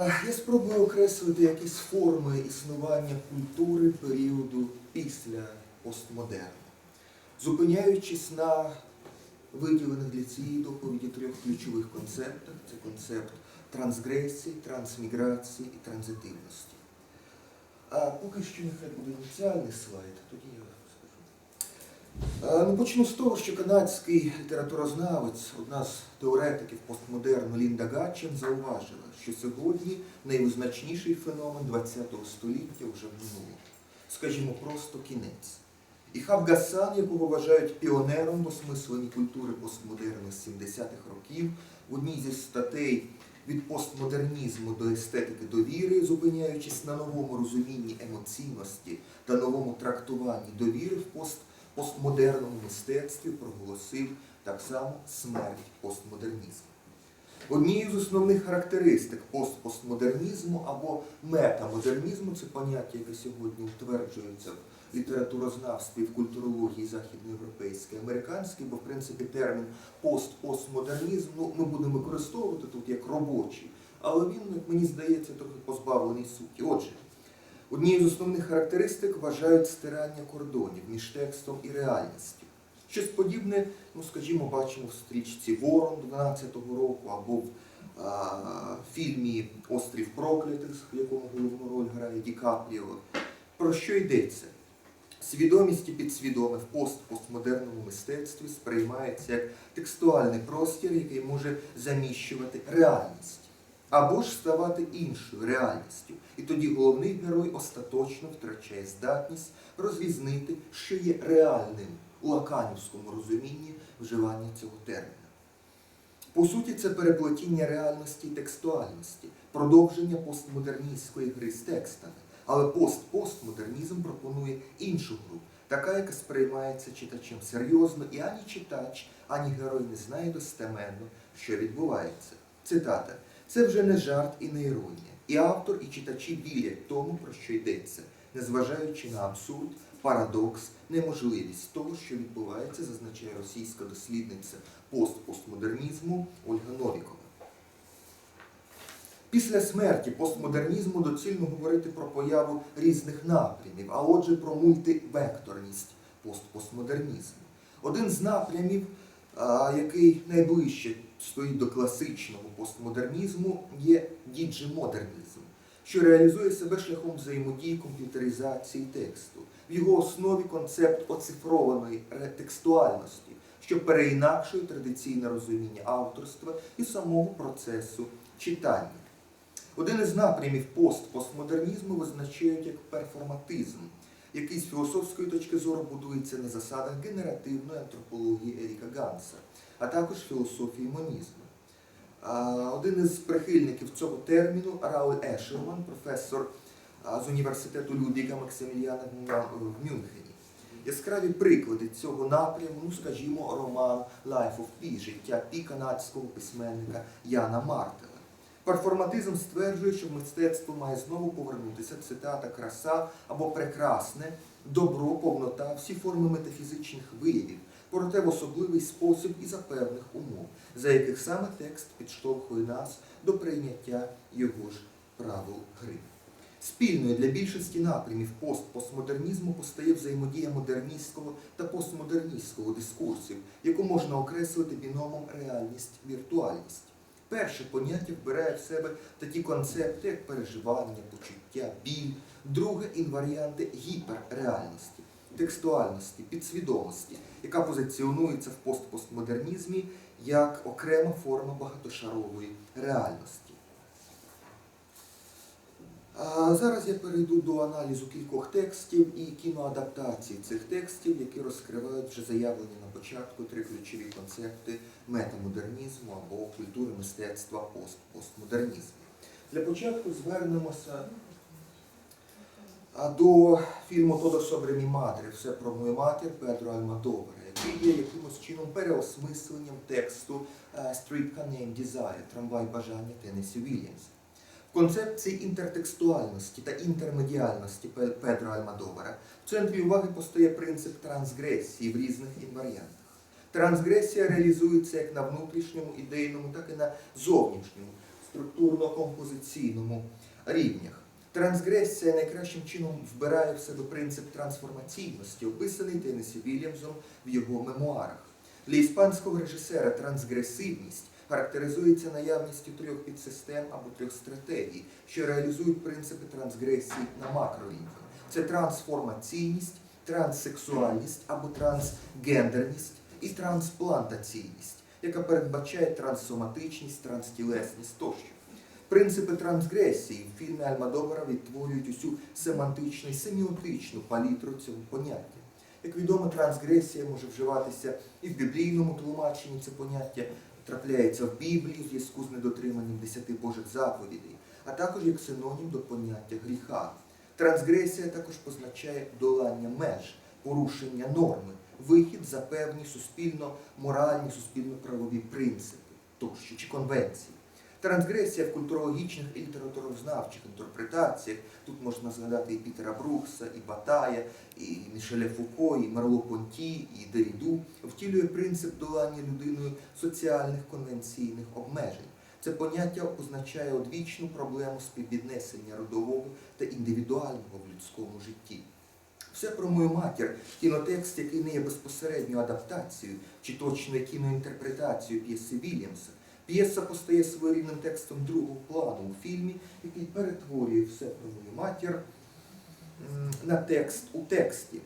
Я спробую окреслити якісь форми існування культури періоду після постмодерну, зупиняючись на виділених для цієї доповіді трьох ключових концептах. Це концепт трансгресії, трансміграції і транзитивності. А поки що нехай буде ініціальний слайд, тоді я Ну, почну з того, що канадський літературознавець, одна з теоретиків постмодерну Лінда Гатчен, зауважила, що сьогодні найвизначніший феномен ХХ століття вже в минулому. Скажімо, просто кінець. І Хаб Гасан, якого вважають піонером в осмисленні культури постмодерну з 70-х років, в одній зі статей від постмодернізму до естетики довіри, зупиняючись на новому розумінні емоційності та новому трактуванні довіри в пост постмодерному мистецтві проголосив так само смерть постмодернізму. Однією з основних характеристик постпостмодернізму або метамодернізму це поняття, яке сьогодні утверджується в літературознавстві, в культурології західноєвропейській, американській, бо в принципі термін постпостмодернізм ну, ми будемо використовувати тут як робочий, але він, як мені здається, трохи позбавлений суті. Отже, Однією з основних характеристик вважають стирання кордонів між текстом і реальністю. Щось подібне, ну скажімо, бачимо в стрічці Ворон 12-го року або в а, фільмі Острів проклятих, в якому головну роль грає Ді Капріо. Про що йдеться? Свідомість і підсвідоме в пост-постмодерному мистецтві сприймається як текстуальний простір, який може заміщувати реальність або ж ставати іншою реальністю. І тоді головний герой остаточно втрачає здатність розрізнити, що є реальним у лаканівському розумінні вживання цього терміна. По суті, це переплетіння реальності і текстуальності, продовження постмодерністської гри з текстами. Але пост-постмодернізм пропонує іншу гру, така, яка сприймається читачем серйозно, і ані читач, ані герой не знає достеменно, що відбувається. Цитата. Це вже не жарт і не іронія. І автор, і читачі вірять тому, про що йдеться, незважаючи на абсурд, парадокс, неможливість того, що відбувається, зазначає російська дослідниця постпостмодернізму Ольга Новікова. Після смерті постмодернізму доцільно говорити про появу різних напрямів, а отже про мультивекторність постпостмодернізму. Один з напрямів, який найближче стоїть до класичного постмодернізму, є діджимодернізм, що реалізує себе шляхом взаємодії комп'ютеризації тексту. В його основі концепт оцифрованої текстуальності, що переінакшує традиційне розуміння авторства і самого процесу читання. Один із напрямів пост-постмодернізму визначають як перформатизм, який з філософської точки зору будується на засадах генеративної антропології Еріка Ганса, а також філософії монізму. Один із прихильників цього терміну Рауль Ешелман, професор з університету Людвіга Максиміліана в Мюнхені. Яскраві приклади цього напряму, ну скажімо, роман Life of Pi, життя Пі канадського письменника Яна Мартела. Перформатизм стверджує, що мистецтво має знову повернутися цитата краса або прекрасне, добро, повнота, всі форми метафізичних виявів, проте в особливий спосіб і за певних умов, за яких саме текст підштовхує нас до прийняття його ж правил гри. Спільною для більшості напрямів постпостмодернізму постає взаємодія модерністського та постмодерністського дискурсів, яку можна окреслити біномом реальність-віртуальність. Перше поняття вбирає в себе такі концепти, як переживання, почуття, біль, друге інваріанти гіперреальності, текстуальності, підсвідомості, яка позиціонується в постпостмодернізмі як окрема форма багатошарової реальності. Зараз я перейду до аналізу кількох текстів і кіноадаптації цих текстів, які розкривають вже заявлені на початку три ключові концепти метамодернізму або культури мистецтва пост постмодернізму. Для початку звернемося до фільму Тодо Собре мі мадре Все про мою матір Педро Альмадовара, який є якимось чином переосмисленням тексту е, Streetcar Named Desire Трамвай бажання Теннесі Вільямса. Концепції інтертекстуальності та інтермедіальності Пе- Педро Альмадовара в центрі уваги постає принцип трансгресії в різних інваріантах. Трансгресія реалізується як на внутрішньому ідейному, так і на зовнішньому, структурно-композиційному рівнях. Трансгресія найкращим чином вбирає в себе принцип трансформаційності, описаний Теннесі Вільямсом в його мемуарах. Для іспанського режисера трансгресивність характеризується наявністю трьох підсистем або трьох стратегій, що реалізують принципи трансгресії на макрорівні. Це трансформаційність, транссексуальність або трансгендерність і трансплантаційність, яка передбачає транссоматичність, транстілесність тощо. Принципи трансгресії в фільмі Альмадовара відтворюють усю семантичну і семіотичну палітру цього поняття. Як відомо, трансгресія може вживатися і в біблійному тлумаченні це поняття трапляється в Біблії в зв'язку з недотриманням десяти Божих заповідей, а також як синонім до поняття гріха. Трансгресія також позначає долання меж, порушення норми, вихід за певні суспільно-моральні, суспільно-правові принципи тощо чи конвенції. Трансгресія в культурологічних і літературознавчих інтерпретаціях. Тут можна згадати і Пітера Брукса, і Батая, і Мішеля Фуко, і Мерло Понті, і Деріду, втілює принцип долання людиною соціальних конвенційних обмежень. Це поняття означає одвічну проблему співвіднесення родового та індивідуального в людському житті. Все про мою матір, кінотекст, який не є безпосередньою адаптацією чи точною кіноінтерпретацією п'єси Вільямса. П'єса постає своєрідним текстом другого плану у фільмі, який перетворює все про мою матір на текст у тексті.